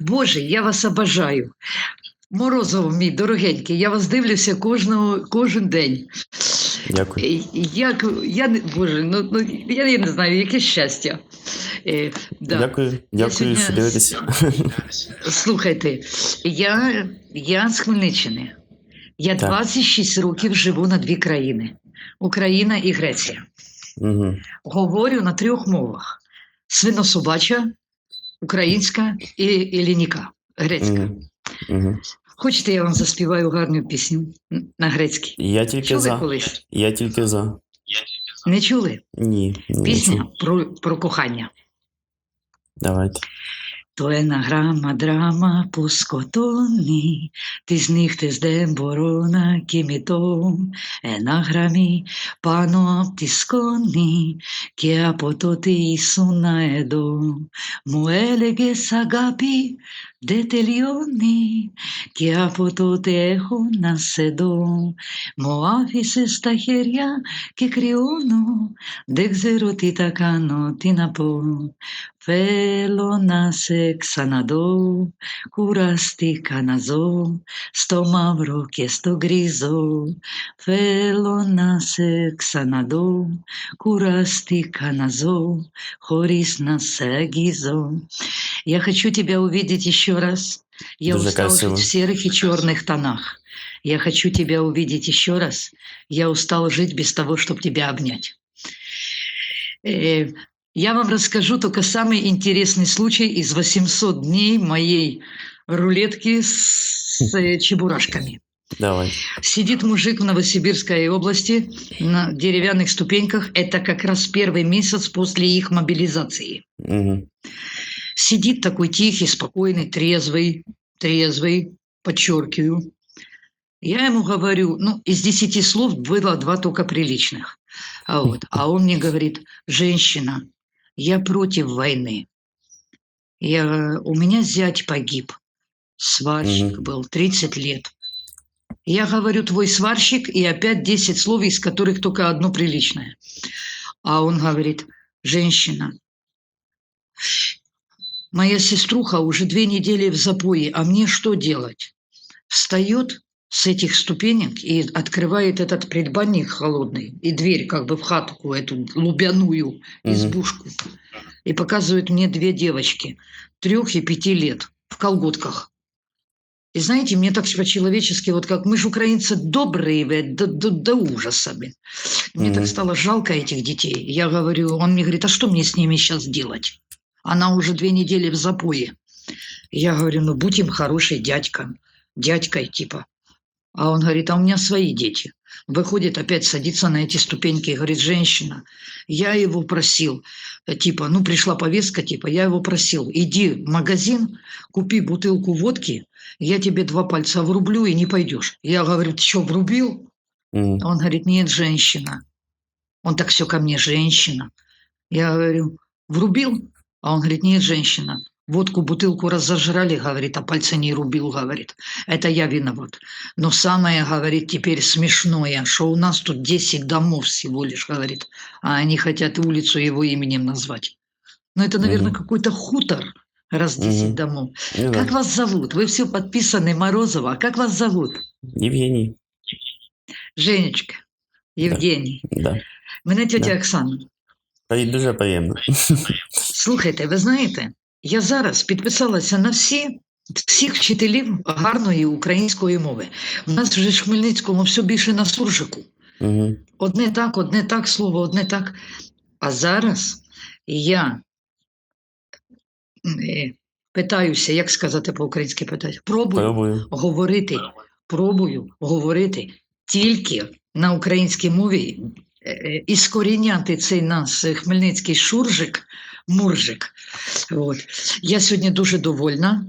Боже, я вас обожаю. Морозов, мій дорогенький, я вас дивлюся кожного, кожен день. Дякую. Е, Як, я, Боже, ну, ну, я, я не знаю, яке щастя. Е, да. Дякую, дякую, що дивитесь. Слухайте, я, я з Хмельниччини. Я Так. 26 років живу на дві країни: Україна і Греція. Угу. Говорю на трьох мовах: свинособача, українська і, і лініка, грецька. Угу. Хочете, я вам заспіваю гарну пісню на грецькій? Я тільки Чули за. колись? Я тільки за. Не чули? Ні, ні. не Пісня чув. про, про кохання. Давайте. Το ένα γράμμα δράμα που σκοτώνει, τις νύχτες δεν μπορώ να κοιμηθώ. Ένα γραμμή πάνω από τη σκόνη και από τότε ήσουν εδώ. Μου έλεγες αγάπη борона кімітом, енаграмі пано тисконі, ке апототи ісуна едо, муелеге сагапі детельйоні, ке апототи ехо наседо, моафісе стахеря ке кріоно, декзероти такано тінапо, Θέλω να σε ξαναδώ, κουραστήκα να ζω στο μαύρο και στο γκρίζο. Θέλω να σε ξαναδώ, κουραστήκα να ζω χωρίς να σε αγγίζω. Я хочу тебя увидеть еще раз. Я Дуже устал красиво. жить в серых и черных тонах. Я хочу тебя увидеть еще раз. Я устал жить без того, чтобы тебя обнять. Э, я вам расскажу только самый интересный случай из 800 дней моей рулетки с э, чебурашками. Давай. Сидит мужик в Новосибирской области на деревянных ступеньках. Это как раз первый месяц после их мобилизации. Угу. Сидит такой тихий, спокойный, трезвый, трезвый, подчеркиваю. Я ему говорю, ну, из десяти слов было два только приличных. А, вот, а он мне говорит, женщина, я против войны. Я, у меня зять погиб, сварщик Мгм. был, 30 лет. Я говорю, твой сварщик, и опять 10 слов, из которых только одно приличное. А он говорит, женщина, моя сеструха уже две недели в запое, а мне что делать? Встает с этих ступенек и открывает этот предбанник холодный и дверь как бы в хатку эту лубяную избушку и показывает мне две девочки трех и пяти лет в колготках. И знаете, мне так по-человечески, вот как мы же украинцы добрые, блядь, до, до, до ужаса. блин. Мне так Мгм. стало жалко этих детей. Я говорю, он мне говорит, а что мне с ними сейчас делать? Она уже две недели в запое. Я говорю, ну будь им хороший дядька, дядькой типа. А он говорит, а у меня свои дети. Выходит, опять садится на эти ступеньки и говорит, женщина, я его просил, типа, ну пришла повестка, типа, я его просил, иди в магазин, купи бутылку водки, я тебе два пальца врублю и не пойдешь. Я говорю, ты что, врубил? Угу. Он говорит, нет, женщина. Он так все ко мне, женщина. Я говорю, врубил? А он говорит, нет, женщина. Водку, бутылку разожрали, говорит, а пальцы не рубил, говорит. Это я виноват. Но самое, говорит, теперь смешное, что у нас тут 10 домов всего лишь, говорит, а они хотят улицу его именем назвать. Но это, наверное, Мгм. какой-то хутор, раз 10 Мгм. домов. Ну, Как да. вас зовут? Вы все подписаны Морозова. А как вас зовут? Євгеній. Женечка, Євгеній. Да. Мене тетя Да. Оксана. Дуже приємно. Слухайте, ви знаєте, я зараз підписалася на всі. Всіх вчителів гарної української мови. У нас вже в Хмельницькому все більше на суржику. Угу. Одне так, одне так, слово, одне так. А зараз я е, питаюся, як сказати по-українськи питаю, пробую Пробую. говорити, пробую говорити тільки на українській мові е, е, і скоріняти цей нас е, хмельницький шуржик, муржик. От. Я сьогодні дуже довольна.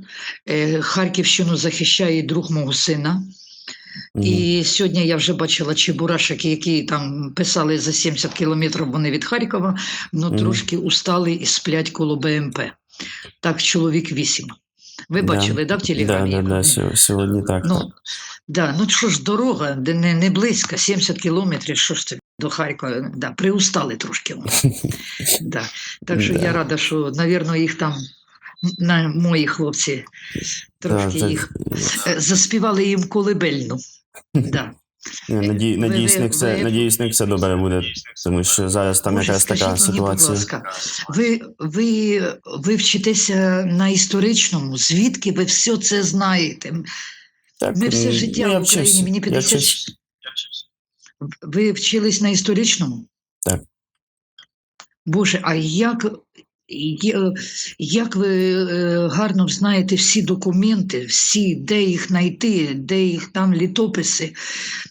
Е, Харківщину захищає друг мого сина. Мгм. І сьогодні я вже бачила чебурашок, які там писали за 70 кілометрів вони від Харкова, ну Мгм. трошки устали і сплять коло БМП. Так, чоловік вісім. Ви Да. бачили, да, в телеграмі? да, да, вони? сьогодні так. Ну, да, ну що ж, дорога, де не, не близько, 70 кілометрів, що ж це до Харкова, да, приустали трошки. да. Так що Да. я рада, що, навірно, їх там на мої хлопці трошки так. їх е, заспівали їм колибельну. Да. Надію, надіюсь, ви- не все добре буде, тому що зараз там Боже, якраз скажіть така мені, ситуація. Будь ласка, ви, ви, ви вчитеся на історичному, звідки ви все це знаєте? Так, Ми все життя ну, в Україні, мені я 50. Ви вчились на історичному? Так. Боже, а як, як ви е, гарно знаєте всі документи, всі, де їх знайти, де їх там літописи?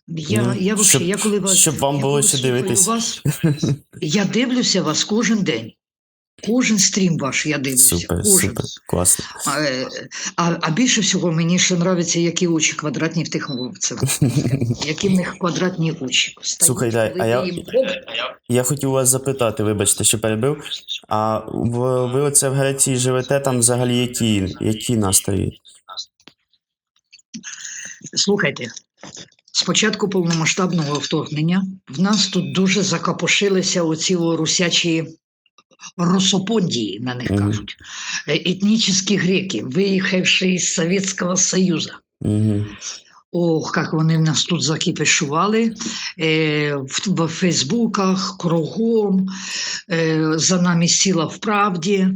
Я, Ну, я, взагалі, щоб- я коли вас, щоб вам я було що дивитись. Вас, я дивлюся вас кожен день. Кожен стрім ваш я дивлюся. Супер, кожен. супер, класно. А, е, а, а більше всього мені ще нравиться, які очі квадратні в тих вовців. Які в них квадратні очі. Слухайте, а я- їм Я хотів вас запитати, вибачте, що перебив. А ви оце в Греції живете, там взагалі які, які настрої? Слухайте, з початку повномасштабного вторгнення в нас тут дуже закапошилися оці русячі русопондії, на них Мгм. кажуть, Е, етнічні греки, виїхавши із Совєтського Союзу. Угу. Ох, як вони в нас тут закипішували е, в, в Фейсбуках, кругом, е, за нами сила в правде.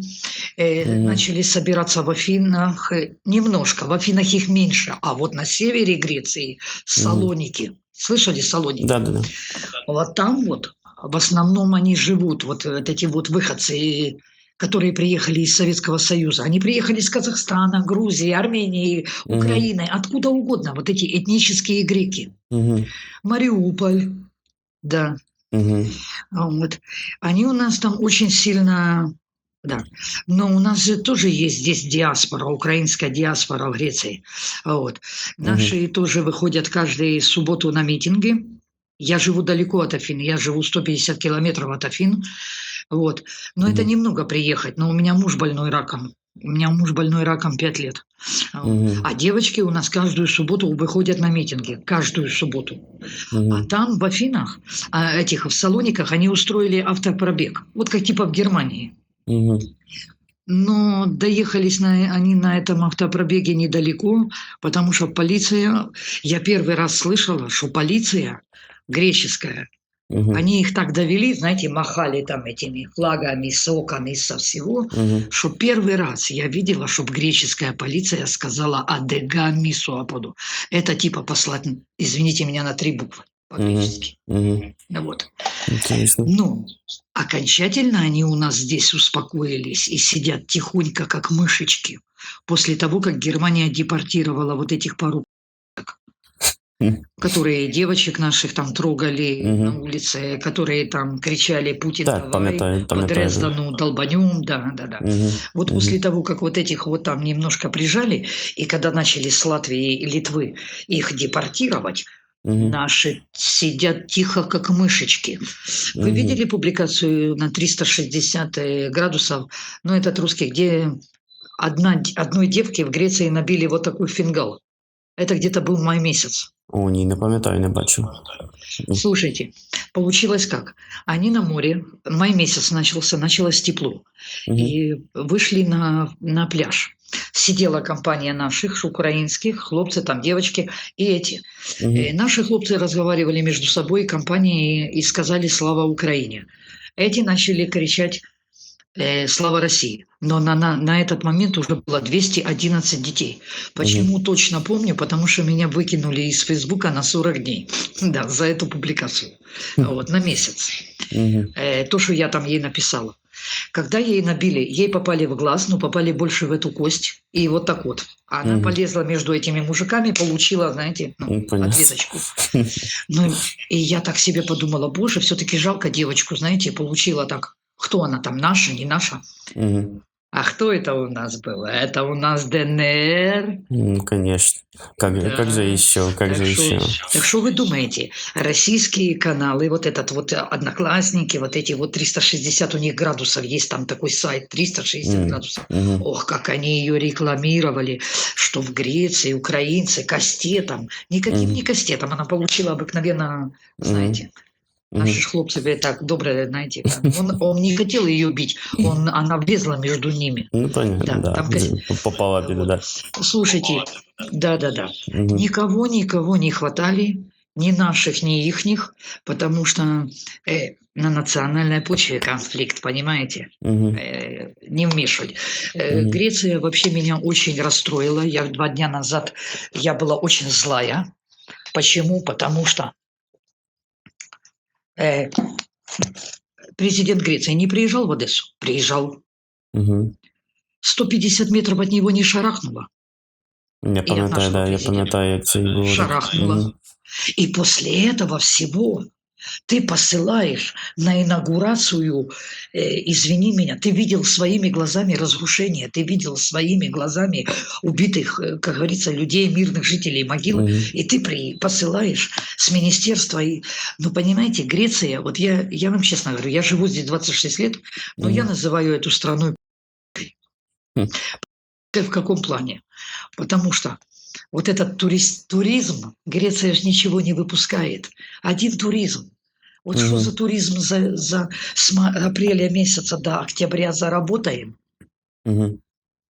Э, Мгм. Начали собираться в Афинах, э, немножко, в Афинах их меньше, а вот на севере Греции Салоники. Слышали Салоники? Да, да, да. Вот там вот в основном они живут, вот, вот эти вот выходцы, которые приехали из Советского Союза. Они приехали из Казахстана, Грузии, Армении. Украины, откуда угодно, вот эти этнические греки. Угу. Мариуполь, да. Угу. Вот. Они у нас там очень сильно... Да. Но у нас же тоже есть здесь диаспора, украинская диаспора в Греции. Вот. Наши тоже выходят каждую субботу на митинги. Я живу далеко от Афин, я живу 150 километров от Афин. Вот. Но это Мгм. немного приехать, но у меня муж больной раком. У меня муж больной раком 5 лет. Угу. А девочки у нас каждую субботу выходят на митинги. Каждую субботу. А Угу. там в Афинах, а, этих в Салониках, они устроили автопробег. Вот как типа в Германии. Угу. Но доехались на, они на этом автопробеге недалеко, потому что полиция... Я первый раз слышала, что полиция греческая, Угу. они их так довели, знаете, махали там этими флагами, соками со всего, Угу. что первый раз я видела, чтобы греческая полиция сказала «адегами суаподу». Это типа послать, извините меня, на три буквы по-гречески. Угу. Вот. Интересно. Ну, окончательно они у нас здесь успокоились и сидят тихонько, как мышечки, после того, как Германия депортировала вот этих пару. Которые девочек наших там трогали Мгм. на улице, которые там кричали «Путин, Так, давай, пам'ятаю, по пам'ятаю. да. Дрездену долбанем», да, да, да. Угу. Вот Мгм. после того, как вот этих вот там немножко прижали, и когда начали с Латвии и Литвы их депортировать, Угу. наши сидят тихо, как мышечки. Вы Мгм. видели публикацию на 360 градусов, ну, этот русский, где одна, одной девке в Греции набили вот такой фингал? Это где-то был май месяц. О, ні, не пам'ятаю, не бачу. Мгм. Слушайте, получилось как? Они на море, май месяц начался, началось тепло, Угу. и вышли на, на пляж. Сидела компания наших, украинских, хлопцы, там девочки и эти. Угу. Э, Наши хлопцы разговаривали между собой, компании, и сказали «Слава Украине». Эти начали кричать э, «Слава России». Но на, на, на этот момент уже было 211 детей. Почему точно помню? Потому что меня выкинули из Фейсбука на 40 дней. Да, за эту публикацию. Хм. Вот, на месяц. Угу. Э, то, что я там ей написала. Когда ей набили, ей попали в глаз, но попали больше в эту кость. И вот так вот. Она Мгм. полезла между этими мужиками, получила, знаете, ну, Ну, понятно. ответочку. Ну, и я так себе подумала, боже, все-таки жалко девочку, знаете, получила так. Кто она там, наша, не наша? Угу. А кто это у нас был? Это у нас ДНР. Ну, конечно. Как, Да. как же еще? Как Так же что- еще? Так что вы думаете, российские каналы, вот этот вот э, Одноклассники, вот эти вот 360 у них градусов, есть там такой сайт 360 Мгм. градусов. Угу. Ох, как они ее рекламировали, что в Греции украинцы кастетом, никаким Мгм. не кастетом, она получила обыкновенно, знаете, Мгм. Наши хлопцы так, доброе, знаете, он, он не хотел ее бить, он, она влезла между ними. Ну, понятно, Да, да. там Попала під удар. Слушайте, да-да-да, Мгм. никого, никого не хватали, ни наших, ни ихних, потому что э, на национальной почве конфликт, понимаете? Мгм. э, не вмешивать. Э, Мгм. Греция вообще меня очень расстроила. Я два дня назад, я была очень злая. Почему? Потому что э, президент Греции не приезжал в Одессу? Приезжал. Угу. 150 метров от него не шарахнуло. Я пам'ятаю, да, я пам'ятаю, як це було. Шарахнуло. Угу. И после этого всего ты посылаешь на инаугурацию, э, извини меня, ты видел своими глазами разрушения, ты видел своими глазами убитых, э, как говорится, людей, мирных жителей могил, Мгм. и ты при, посылаешь с министерства. И, ну, понимаете, Греция, вот я, я вам честно говорю, я живу здесь 26 лет, но я Мгм. называю эту страну Хм. в каком плане? Потому что вот этот турист, туризм, Греция же ничего не выпускает. Один туризм. Вот что Мгм. за туризм за, за с апреля месяца до октября заработаем? Мгм.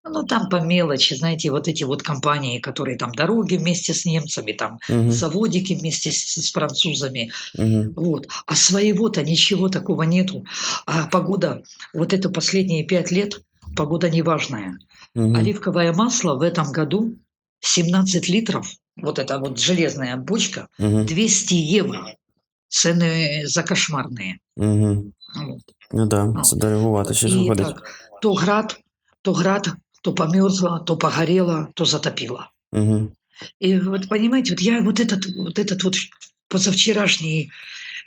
Ну, там по мелочи, знаете, вот эти вот компании, которые там дороги вместе с немцами, там Мгм. заводики вместе с, с французами. Мгм. Вот. А своего-то ничего такого нету. А погода, вот это последние пять лет, погода неважная. Мгм. Оливковое масло в этом году 17 литров, вот эта вот железная бочка, Мгм. 200 евро. Цены закошмарные. Мгм. Вот. Ну да, Ну, це И виходить. так, то град, то град, то померзло, то погорело, то затопило. Мгм. И вот понимаете, вот я вот этот вот этот вот позавчерашний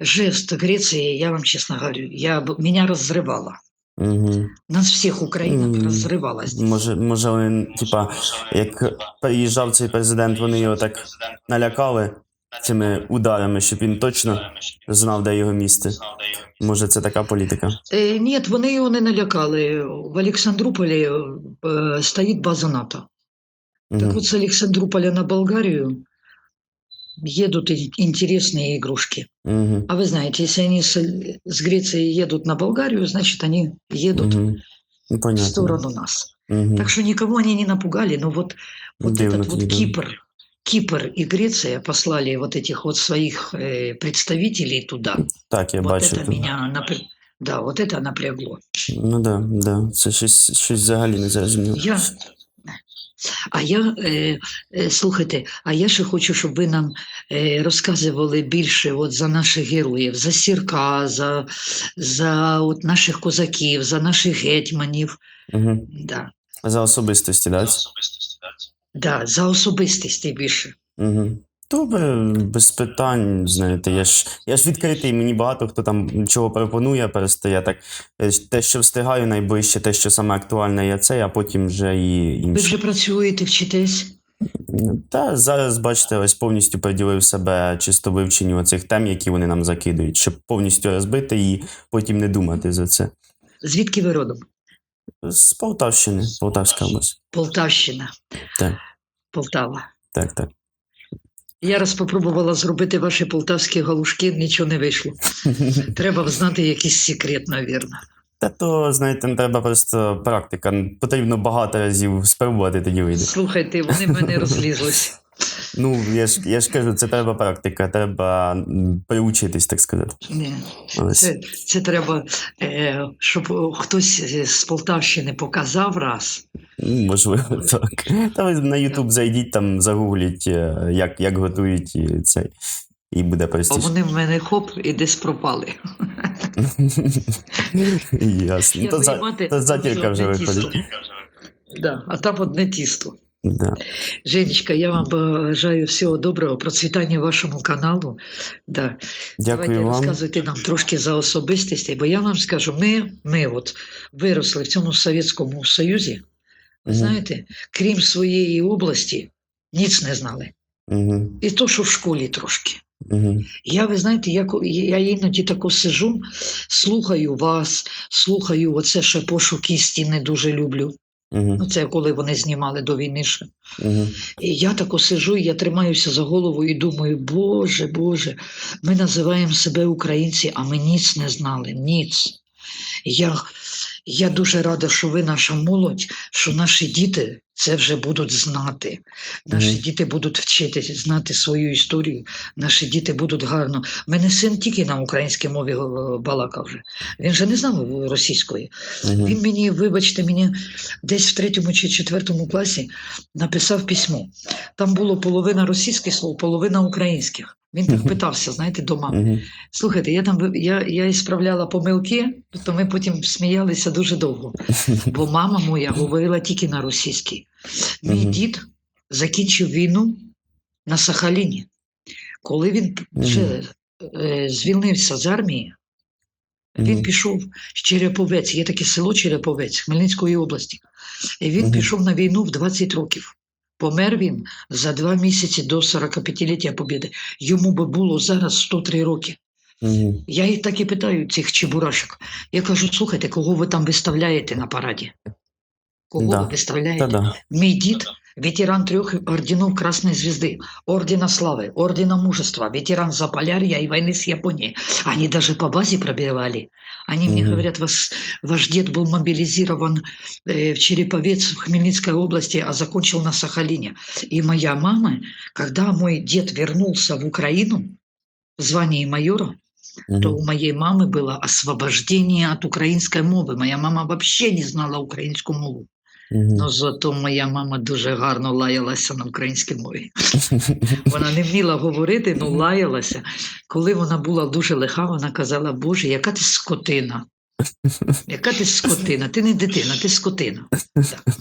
жест Греции, я вам честно говорю, я, меня разрывало. Мгм. Нас всех Украина М, разрывала. Може, може вони, типа, як приїжджав цей президент, вони його так налякали цими ударами, щоб він точно знав, де його місце. Може, це така політика. Е, Ні, вони його не налякали. В Олександрополі е, стоїть база НАТО. Так Мгм. вот, с Александрополя на Болгарию едут и- интересные игрушки. Мгм. А вы знаете, если они с, с Греции едут на Болгарию, значит, они едут Мгм. Ну, в понятно. сторону нас. Мгм. Так что никого они не напугали, но вот, вот Дивно этот вот тоді, да. Кипр, Кипр и Греция послали вот этих вот своих э, представителей туда. Так, я вот бачу. это тут. меня напря- Да, вот это напрягло. Ну да, да. Це щось, щось взагалі не зрозуміло. Я... А я, е, е, слухайте, а я ще хочу, щоб ви нам е, розказували більше от за наших героїв, за Сірка, за, за от наших козаків, за наших гетьманів. Угу. Да, За особистості, так? да, за особистості більше. Угу. Добре, без питань, знаєте, я ж, я ж відкритий, мені багато хто там чого пропонує, просто я так е, те, що встигаю найближче, те, що саме актуальне, є це, а потім вже і Ви вже працюєте, вчитесь? Та зараз, бачите, ось повністю приділив себе чисто вивченню оцих тем, які вони нам закидують, щоб повністю розбити і потім не думати за це. Звідки ви родом? З Полтавщини, Полтавська область. Полтавщина. Так. Полтава. Так, так. Я раз спробувала зробити ваші полтавські галушки, нічого не вийшло. Треба знати якийсь секрет, навірно. Та то, знаєте, треба просто практика. Потрібно багато разів спробувати, тоді вийде. Слухайте, вони в мене розлізлись. Ну, я ж, я ж кажу, це треба практика, треба приучитись, так сказати. Ні, це, це треба, е, щоб хтось е, з Полтавщини показав раз. Ну, Можливо, так. Та ви на YouTube зайдіть, там загугліть, е, як, як готують і це, і буде А вони в мене хоп і десь пропали. Ясно. То затірка вже виходить. А там одне тісто. Да. Женечка, я вам бажаю всього доброго, процвітання вашому каналу. Да. Дякую Давайте вам. розказуйте нам трошки за особистості, бо я вам скажу, ми, ми от виросли в цьому Совєтському Союзі, ви Мгм. знаєте, крім своєї області, ніц не знали. Угу. І то, що в школі трошки. Угу. Я, ви знаєте, я, я іноді тако сижу, слухаю вас, слухаю оце ще пошук істини дуже люблю. Угу. Це коли вони знімали до війни ще. Угу. І я тако сижу, я тримаюся за голову і думаю, Боже, Боже, ми називаємо себе українці, а ми ніц не знали, ніц. Я, я дуже рада, що ви наша молодь, що наші діти це вже будуть знати. Наші Мгм. діти будуть вчитися, знати свою історію. Наші діти будуть гарно. У мене син тільки на українській мові е, балакав вже. Він же не знав російської. Угу. Він мені, вибачте, мені десь в третьому чи четвертому класі написав письмо. Там було половина російських слов, половина українських. Він так питався, знаєте, до мами. Слухайте, я там я, я ісправляла помилки, то ми потім сміялися дуже довго. Бо мама моя говорила тільки на російській. Мій дід закінчив війну на Сахаліні. Коли він вже е, звільнився з армії, він пішов з Череповець, є таке село Череповець Хмельницької області. І він пішов на війну в 20 років. Помер він за два місяці до 45-ліття Побєди. Йому би було зараз 103 роки. Угу. Я їх так і питаю, цих чебурашок. Я кажу: слухайте, кого ви там виставляєте на параді? Кого Да. ви виставляєте? Да -да. Мій дід ветеран трех орденов Красной Звезды, Ордена Славы, Ордена Мужества, ветеран Заполярья и войны с Японией. Они даже по базе пробивали. Они мне Мгм. говорят, ваш, ваш дед был мобилизирован э, в Череповец в Хмельницкой области, а закончил на Сахалине. И моя мама, когда мой дед вернулся в Украину в звании майора, то Угу. у моей мамы было освобождение от украинской мовы. Моя мама вообще не знала украинскую мову. Ну, зато моя мама дуже гарно лаялася на українській мові. Вона не вміла говорити, але лаялася. Коли вона була дуже лиха, вона казала: Боже, яка ти скотина. Яка ти скотина? Ти не дитина, ти скотина. Так.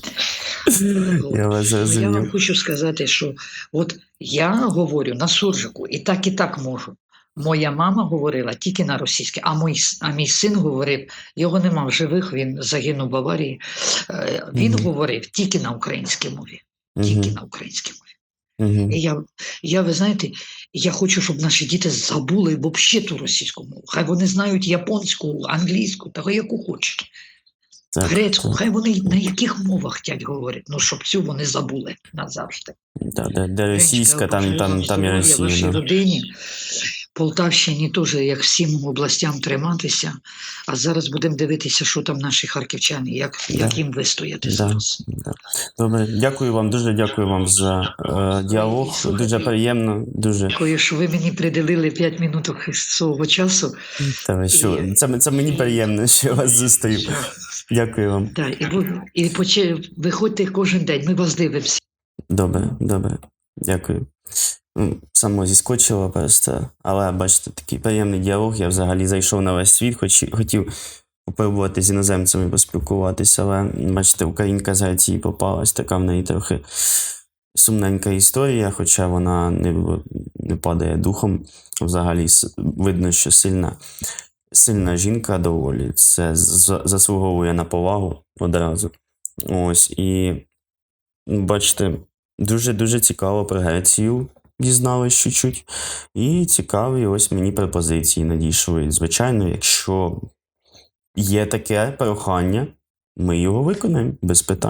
Я вас Ну, я вам хочу сказати, що от я говорю на суржику, і так, і так можу. Моя мама говорила тільки на російській, а мій, а мій син говорив, його нема в живих, він загинув в аварії. Е, Він Мгм. говорив тільки на українській мові. Тільки Угу. на українській мові. Угу. І я, я, ви знаєте, я хочу, щоб наші діти забули взагалі ту російську мову. Хай вони знають японську, англійську, та яку хочуть. Грецьку, хай вони на яких мовах хотять говорять, ну щоб цю вони забули назавжди. Да, де, де російська, там, Бажаю там, вам там і здоров'я, Росія. Полтавщині теж, як всім областям триматися. А зараз будемо дивитися, що там наші харківчани, як, як їм вистояти Да. зараз. Да. Добре, дякую вам, дуже дякую вам за е, діалог. Слухайте. Дуже приємно, дуже. Дякую, що ви мені приділили 5 минут свого часу. Та що, це, це мені приємно, що я вас зустрів. Дякую вам. Так, і, ви- і поче, виходьте кожен день, ми вас дивимося. Добре, добре. Дякую. Само зіскочило просто, але бачите, такий приємний діалог. Я взагалі зайшов на весь світ, хоч, хотів попробувати з іноземцями поспілкуватися, але бачите, українка з Греції попалась, така в неї трохи сумненька історія, хоча вона не, не падає духом. Взагалі видно, що сильна, сильна жінка доволі. Це заслуговує на повагу одразу. Ось і бачите, дуже-дуже цікаво про Грецію дізнались чуть-чуть. І цікаві ось мені пропозиції надійшли. Звичайно, якщо є таке прохання, ми його виконаємо без питань.